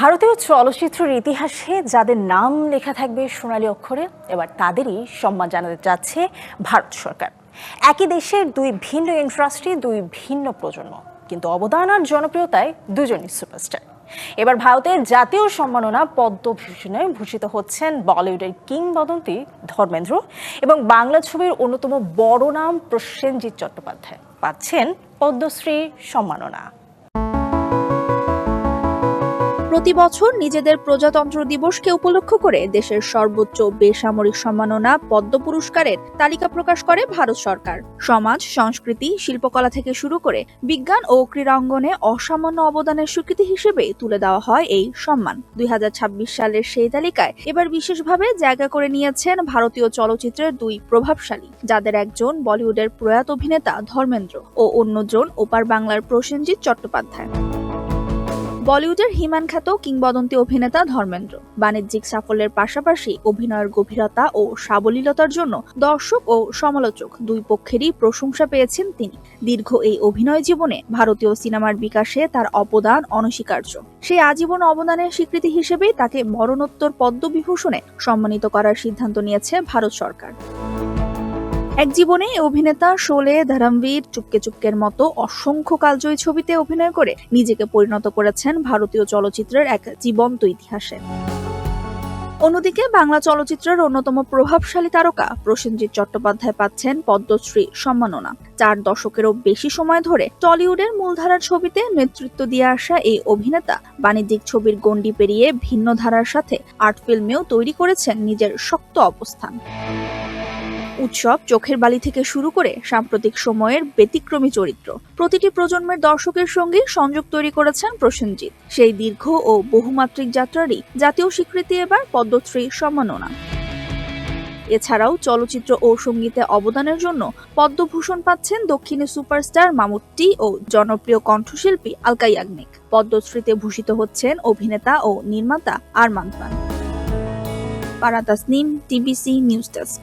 ভারতীয় চলচ্চিত্রের ইতিহাসে যাদের নাম লেখা থাকবে সোনালী অক্ষরে, এবার তাদেরই সম্মান জানাতে যাচ্ছে ভারত সরকার। একই দেশের দুই ভিন্ন ইন্ডাস্ট্রি, দুই ভিন্ন প্রজন্ম, কিন্তু অবদান আর জনপ্রিয়তায় দুজনই সুপারস্টার। এবার ভারতের জাতীয় সম্মাননা পদ্মভূষণে ভূষিত হচ্ছেন বলিউডের কিংবদন্তি ধর্মেন্দ্র এবং বাংলা ছবির অন্যতম বড় নাম প্রসেনজিৎ চট্টোপাধ্যায়। পাচ্ছেন পদ্মশ্রী সম্মাননা। প্রতি বছর নিজেদের প্রজাতন্ত্র দিবসকে উপলক্ষ করে দেশের সর্বোচ্চ বেসামরিক সম্মাননা পদ্ম পুরস্কারের তালিকা প্রকাশ করে ভারত সরকার। সমাজ, সংস্কৃতি, শিল্পকলা থেকে শুরু করে বিজ্ঞান ও ক্রীড়াঙ্গনে অসামান্য অবদানের স্বীকৃতি হিসেবে তুলে দেওয়া হয় এই সম্মান। দুই হাজার ছাব্বিশ সালের সেই তালিকায় এবার বিশেষভাবে জায়গা করে নিয়েছেন ভারতীয় চলচ্চিত্রের দুই প্রভাবশালী, যাদের একজন বলিউডের প্রয়াত অভিনেতা ধর্মেন্দ্র ও অন্যজন ওপার বাংলার প্রসেনজিৎ চট্টোপাধ্যায়। বলিউডের হিমান খ্যাত কিংবদন্তি অভিনেতা ধর্মেন্দ্র। বাণিজ্যিক সাফল্যের পাশাপাশি অভিনয়ের গভীরতা ও সাবলীলতার জন্য দর্শক ও সমালোচক দুই পক্ষেরই প্রশংসা পেয়েছেন তিনি। দীর্ঘ এই অভিনয় জীবনে ভারতীয় সিনেমার বিকাশে তার অবদান অনস্বীকার্য। সেই আজীবন অবদানের স্বীকৃতি হিসেবেই তাকে মরণোত্তর পদ্মবিভূষণে সম্মানিত করার সিদ্ধান্ত নিয়েছে ভারত সরকার। এক জীবনে অভিনেতা শোলে ধরমবীর চুপকে চুপকের মতো অসংখ্য কালজয়ী ছবিতে অভিনয় করে নিজেকে পরিণত করেছেন ভারতীয় চলচ্চিত্রের এক জীবন্ত ইতিহাসে। অন্যদিকে বাংলা চলচ্চিত্রের অন্যতম প্রভাবশালী তারকা প্রসেনজিৎ চট্টোপাধ্যায় পাচ্ছেন পদ্মশ্রী সম্মাননা। চার দশকেরও বেশি সময় ধরে টলিউডের মূলধারার ছবিতে নেতৃত্ব দিয়ে আসা এই অভিনেতা বাণিজ্যিক ছবির গণ্ডি পেরিয়ে ভিন্ন ধারার সাথে আর্ট ফিল্মেও তৈরি করেছেন নিজের শক্ত অবস্থান। উৎসব চোখের বালি থেকে শুরু করে সাম্প্রতিক সময়ের ব্যতিক্রমী চরিত্র। প্রতিটি প্রজন্মের দর্শকের সঙ্গে সংযোগ তৈরি করেছেন প্রসেনজিৎ। সেই দীর্ঘ ও বহুমাত্রিক যাত্রারই জাতীয় স্বীকৃতি এবার পদ্মশ্রী সম্মাননা। এছাড়াও চলচ্চিত্র ও সঙ্গীতে অবদানের জন্য পদ্মভূষণ পাচ্ছেন দক্ষিণী সুপারস্টার মামুট্টি ও জনপ্রিয় কণ্ঠশিল্পী আলকা ইয়াগনিক পদ্মশ্রীতে ভূষিত হচ্ছেন অভিনেতা ও নির্মাতা আরমান খান। পারা তাসনিম টিবিসি নিউজ ডেস্ক।